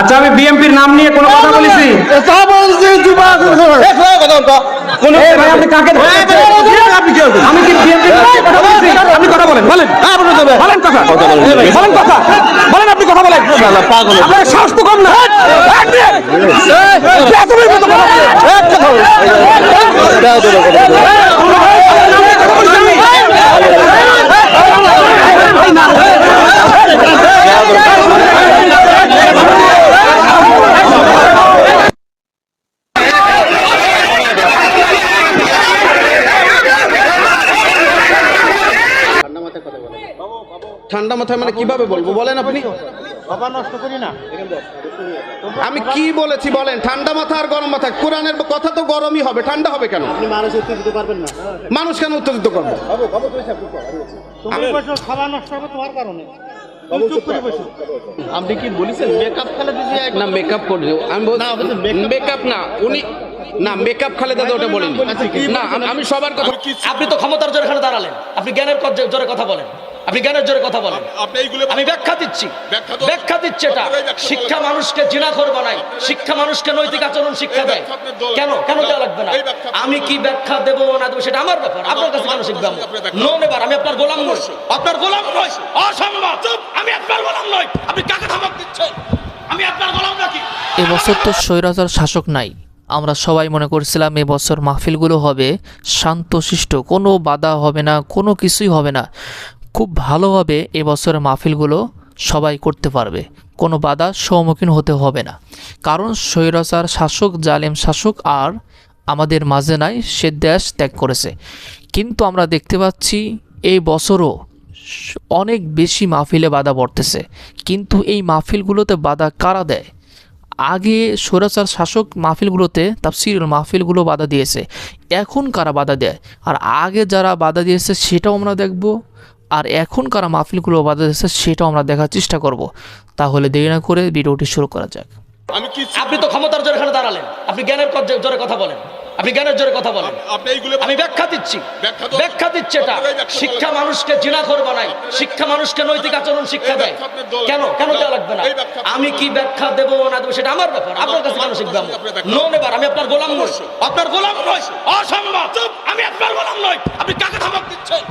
আচ্ছা আমি বিএমপির নাম নিয়ে কোনো কথা বলেছি আপনি? আপনি আমি কি বিএমপির নাম কথা বলেছি আপনি কথা বলেন বলেন হ্যাঁ, আপনি বলেন। কথা বলেন কথা বলেন আপনি কথা বলেন পাগল। আপনার সাহস তো কম না কথা বলেন। এক কথা বলুন। দাও, দাও, দাও, দাও। ঠান্ডা মাথায় মানে কীভাবে বলব? বলেন আপনি। আমি কি বলেছি বলেন? ঠান্ডা মাথা আর গরম মাথা। কোরআনের কথা তো গরমই হবে। ঠান্ডা হবে কেন? মানুষ উত্তেজিত পারবেন না। মানুষ কেন উত্তেজিত করবে? খাবার নষ্ট হবে তোমার কারণে। তুমি চুপ করে বসো। আপনি কি বলেছেন? মেকআপ খালেদা জিয়া না মেকআপ করে। আমি মেকআপ না উনি না মেকআপ খালেদা তো ওটা বলিনি। না আমি- সবার কথা আপনি তো ক্ষমতার জোরে এখানে দাঁড়ালেন। আপনি জ্ঞানের জোরে কথা বলেন। আপনি জ্ঞানের জোরে কথা বলেন। এইগুলো আমি ব্যাখ্যা দিচ্ছি। ব্যাখ্যা ব্যাখ্যা দিচ্ছে এটা। শিক্ষা। মানুষকে জিনাখোর বানায় শিক্ষা মানুষকে নৈতিক আচরণ শিক্ষা দেয়। কেন? কেন দেওয়া লাগবে না? আমি কি ব্যাখ্যা দেবো না দেবো সেটা আমার ব্যাপার। আপনার কাছে কেন শিখবে আপনার ব্যাখ্যা- নো নেবার আমি আপনার গোলাম নই। আপনার গোলাম নই। অসম্ভব। আমি আপনার গোলাম নই। আপনি কাকে ধমক দিচ্ছেন? আমি আপনার গোলাম নাকি? এবছর তো স্বৈরাচার শাসক নাই। আমরা সবাই মনে করছিলাম এবছর মাহফিলগুলো হবে শান্তশিষ্ট। কোনো বাধা হবে না কোনো কিছুই হবে না। খুব ভালোভাবে এবছরের মাহফিলগুলো সবাই করতে পারবে। কোনো বাধার সম্মুখীন হতে হবে না। কারণ স্বৈরাচার শাসক, জালেম শাসক আর আমাদের মাঝে নাই, সে দেশ ত্যাগ করেছে। কিন্তু আমরা দেখতে পাচ্ছি এই বছরও অনেক বেশি মাহফিলে বাধা পড়তেছে। কিন্তু এই মাহফিলগুলোতে বাধা কারা দেয়? আগে স্বৈরাচার শাসক মাহফিলগুলোতে তাফসিরুল মাহফিলগুলো বাধা দিয়েছে। এখন কারা বাধা দেয়? আর আগে যারা বাধা দিয়েছে, সেটাও আমরা দেখব। আর এখন কারা মাহফিলগুলো বাধা দিয়েছে সেটাও আমরা দেখার চেষ্টা করব। তাহলে দেরি না করে ভিডিওটি শুরু করা যাক। আমি কি আপনি তো ক্ষমতার জোরে এখানে দাঁড়ালেন। আপনি জ্ঞানের জোরে কথা বলেন। আপনি জ্ঞানের জোরে কথা বলেন। এইগুলো আমি ব্যাখ্যা দিচ্ছি। ব্যাখ্যা তো- দিচ্ছে এটা। শিক্ষা মানুষকে মানুষকে জিনাখোর বানায়। শিক্ষা মানুষকে নৈতিক আচরণ শিক্ষা দেয়। কেন? কেন দেওয়া লাগবে না? আমি কি ব্যাখ্যা দেবো না দেবো সেটা আমার ব্যাপার। আপনার কাছে কেন শিখবে নো নেবার আমি আপনার গোলাম নই। আপনার গোলাম নই। অসম্ভব। আমি আপনার গোলাম নই। আপনি কাকে ধমক দিচ্ছেন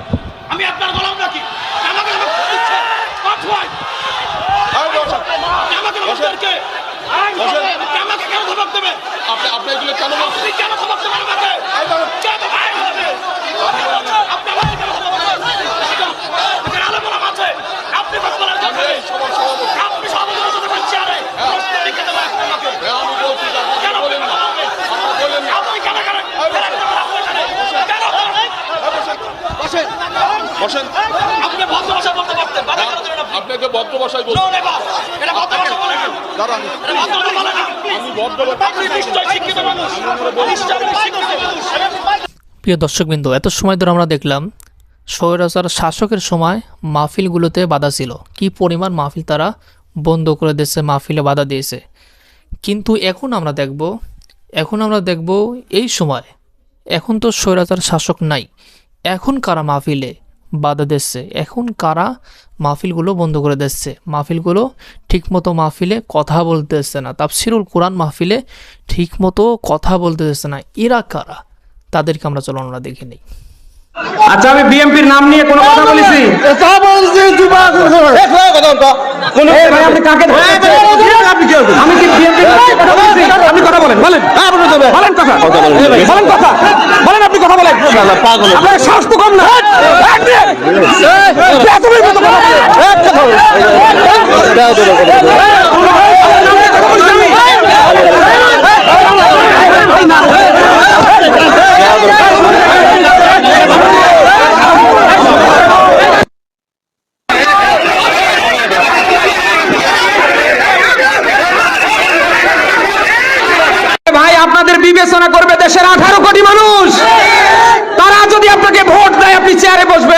আমি আপনার গোলাম নাকি আমাকে ধমক দিচ্ছেন What why? আরে বসেন। আমাকে ধমক দেন কে? বসেন। আমাকে কেন ধমক দেবেন আপনি আপনি এগুলো কেন বলছেন আপনি কেন ধমক দেবেন আমাকে কেন ভাই হবে? আপনি আমাকে কেন ধমক দেবেন? এখানে আলো গোলাম আছে। আপনি কথা বলার আমি দরকার নেই। এই সবার সভাপতি আপনি সভাপতির সাথে বলছি আরে। প্রশ্ন লিখে দেবেন আমাকে। হ্যাঁ, আমি বলছি যে আপনি কেন বলেন না আপনি বলেন না আপনি কেন কেন কেন কেন? বসেন বসেন আপনি ভদ্র ভাষা বলতে পারতেন বাধা কেন দিলেন আপনি? আপনাকে ভদ্র ভাষায় No, বলছি never. এটা ভদ্র ভাষা বলে না। দাঁড়ান এটা ভদ্র ভাষা বলে না। আমি ভদ্র ভাষায় আপনি নিশ্চয়ই আপনি শিক্ষিত মানুষ। প্রিয় দর্শকবৃন্দ এত সময় ধরে আমরা দেখলাম স্বৈরাচার শাসকের সময় মাহফিলগুলোতে বাধা ছিল। কি পরিমাণ মাহফিল তারা বন্ধ করে দিয়েছে মাহফিলে বাধা দিয়েছে। কিন্তু এখন আমরা দেখব এখন আমরা দেখব এই সময় এখন তো স্বৈরাচার শাসক নাই। এখন কারা মাহফিলে বাধা দিচ্ছে। এখন কারা মাহফিলগুলো বন্ধ করে দিচ্ছে? মাহফিলগুলো ঠিকমতো মাহফিলে কথা বলতে দিচ্ছে না। তাফসিরুল কোরআন মাহফিলে ঠিকমতো কথা বলতে দিচ্ছে না। এরা কারা? তাদেরকে আমরা চলো আমরা দেখে নিই। আচ্ছা আমি বিএমপির নাম নিয়ে কোনো কথা বলেছি? তা বলছি যুবক এই ভাই আপনি কাকে? আমি কি বিএমপির কথা বলেছি? আপনি কথা বলেন বলেন। হ্যাঁ, বলেন। কথা বলেন কথা বলেন আপনি কথা বলেন পাগল। আপনার সাহস তো কম না কথা বলেন। এক কথা বলুন। দাও, দাও, দাও, দাও। ভাই আপনাদের বিবেচনা করবে দেশের আঠারো কোটি মানুষ তারা যদি আপনাকে ভোট দেয় আপনি চেয়ারে বসবেন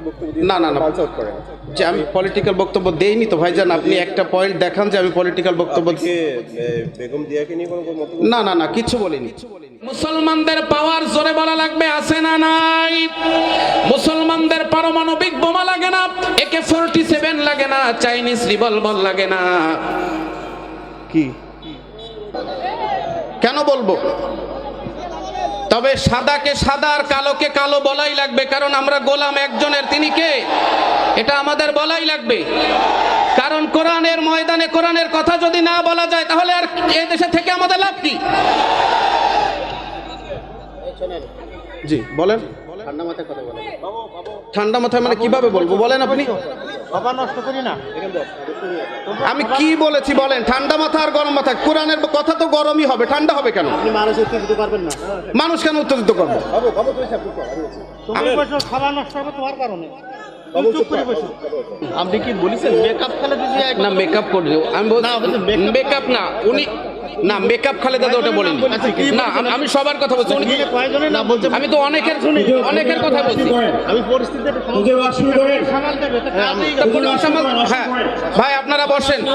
না না না। যে আমি পলিটিক্যাল বক্তব্য দেইনি তো ভাইজান আপনি একটা পয়েন্ট দেখান যে আমি পলিটিক্যাল বক্তব্য বেগম দিয়াকে নিয়ে কোনো মত না না না কিছু বলিনি। মুসলমানদের পাওয়ার জোরে বলা লাগবে আছে না নাই? মুসলমানদের পারমাণবিক বোমা লাগে না একে ফোরটি সেভেন লাগে না চাইনিজ রিভলভার লাগে না। কি? কেন বলব? তবে সাদাকে সাদা আর কালোকে কালো বলাই লাগবে কারণ আমরা গোলাম একজনের। তিনি কে? এটা আমাদের বলাই লাগবে। কারণ কোরআনের ময়দানে কোরআনের কথা যদি না বলা যায় তাহলে আর এ দেশে থেকে আমাদের লাভ কি? জি বলেন। ঠান্ডা মাথায় কথা বলেন। ঠান্ডা মাথায় মানে কীভাবে বলব? বলেন আপনি। বাবা নষ্ট করি না। আমি কি বলেছি বলেন? ঠান্ডা মাথা আর গরম মাথা। কোরআনের কথা তো গরমই হবে। ঠান্ডা হবে কেন? মানুষ উত্তেজিত পারবেন না। মানুষ কেন উত্তেজিত করবে? তুমি নষ্ট হবে তোমার কারণে। তুমি চুপ করে বসো। আপনি কি বলেছেন? মেকআপ খেলে দিদি না মেকআপ করে আমি মেকআপ না উনি না মেকআপ খালেদা ওটা বলিনি। না আমি- সবার কথা বলছি। আমি তো অনেকের অনেকের কথা বলছি। সামাল- হ্যাঁ ভাই আপনারা বসেন।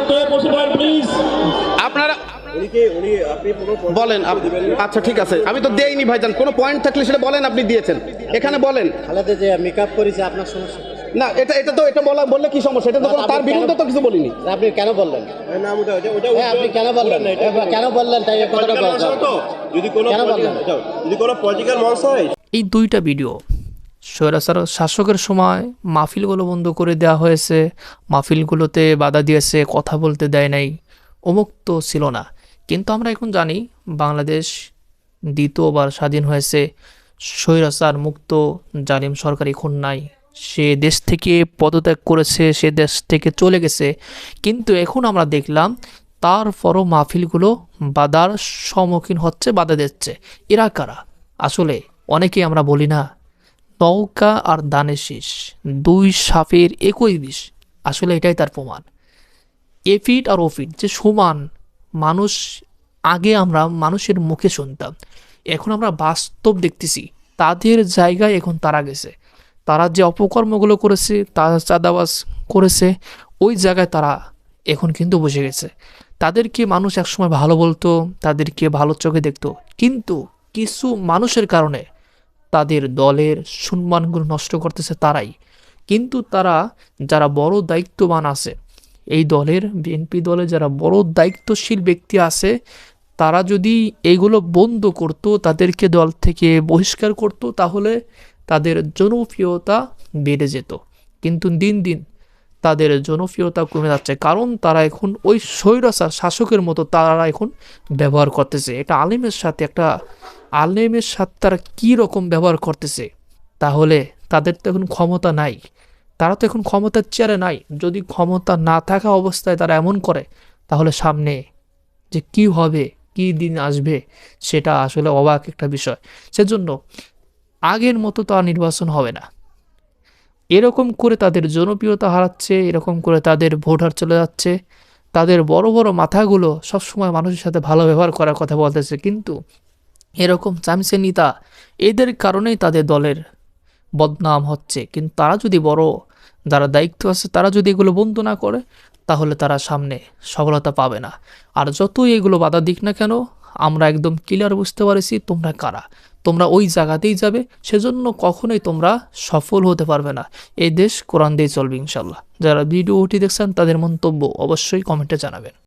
আপনারা উনি আপনি বলেন আচ্ছা ঠিক আছে। আমি তো দেইনি ভাইজান। কোনো পয়েন্ট থাকলে সেটা বলেন আপনি দিয়েছেন। এখানে বলেন। খালাতে যে মেকআপ করেছে আপনার সমস্যা না এটা এটা তো এটা বলা বললে কি সমস্যা? এটা তো কোনো- তার বিরুদ্ধে তো কিছু বলিনি। আপনি কেন বললেন? নাম ওটা ওটা ওটা হ্যাঁ আপনি কেন বললেন? কেন বললেন? তাই এই কথাটা যদি কোনো কেন বললেন? যদি কোনো পলিটিক্যাল মঞ্চ হয় এই দুইটা ভিডিও স্বৈরাচার শাসকের সময় মাহফিলগুলো বন্ধ করে দেওয়া হয়েছে। মাহফিলগুলোতে বাধা দিয়েছে কথা বলতে দেয় নাই অমুক তো ছিল না। কিন্তু আমরা এখন জানি বাংলাদেশ দ্বিতীয়বার স্বাধীন হয়েছে। স্বৈরাচার মুক্ত জালিম সরকারি এখন নাই। সে দেশ থেকে পদত্যাগ করেছে, সে দেশ থেকে চলে গেছে। কিন্তু এখন আমরা দেখলাম তারপরও মাহফিলগুলো বাধার সম্মুখীন হচ্ছে, বাধা দিচ্ছে। এরা কারা? আসলে অনেকেই আমরা বলি না, নৌকা আর দানে শীষ, দুই সাপের একই বিষ। আসলে এটাই তার প্রমাণ। এফিট আর ওফিট যে সমান মানুষ, আগে আমরা মানুষের মুখে শুনতাম। এখন আমরা বাস্তব দেখতেছি, তাদের জায়গায় এখন তারা গেছে। তারা যে অপকর্মগুলো করেছে তারা চাঁদাবাজ করেছে, ওই জায়গায় তারা এখন কিন্তু বসে গেছে। তাদেরকে মানুষ একসময় ভালো বলতো, তাদেরকে ভালো চোখে দেখতো। কিন্তু কিছু মানুষের কারণে তাদের দলের সম্মানগুলো নষ্ট করতেছে তারাই। কিন্তু তারা যারা বড় দায়িত্ববান আছে, এই দলের বিএনপি দলে যারা বড় দায়িত্বশীল ব্যক্তি আছে, তারা যদি এগুলো বন্ধ করত, তাদেরকে দল থেকে বহিষ্কার করত, তাহলে তাদের জনপ্রিয়তা বেড়ে যেত। কিন্তু দিন দিন তাদের জনপ্রিয়তা কমে যাচ্ছে। কারণ তারা এখন ওই স্বৈরাচার শাসকের মতো তারা এখন ব্যবহার করতেছে। এটা আলেমের সাথে একটা আলেমের সাথে তারা কী রকম ব্যবহার করতেছে? তাহলে তাদের তো এখন ক্ষমতা নাই। তারা তো এখন ক্ষমতার চেয়ারে নাই। যদি ক্ষমতা না থাকা অবস্থায় তারা এমন করে, তাহলে সামনে যে কি হবে, কি দিন আসবে, সেটা আসলে অবাক একটা বিষয়। সেজন্য আগের মতো তো আর নির্বাচন হবে না। এরকম করে তাদের জনপ্রিয়তা হারাচ্ছে, এরকম করে তাদের ভোটার চলে যাচ্ছে, তাদের বড় বড় মাথাগুলো সবসময় মানুষের সাথে ভালো ব্যবহার করার কথা বলতেছে। কিন্তু এরকম চামচে নেতা, এদের কারণেই তাদের দলের বদনাম হচ্ছে। কিন্তু তারা যদি বড়, যারা দায়িত্ব আছে, তারা যদি এগুলো বন্ধ না করে, তাহলে তারা সামনে সফলতা পাবে না। আর যতই এগুলো বাধা দিক না কেন, আমরা একদম ক্লিয়ার বুঝতে পারছি তোমরা কারা। তোমরা ওই জায়গাতেই যাবে, সেজন্য কখনোই তোমরা সফল হতে পারবে না। এই দেশ কোরআন দিয়ে চলবে ইনশাল্লাহ যারা ভিডিওটি দেখছেন, তাদের মন্তব্য অবশ্যই কমেন্টে জানাবেন।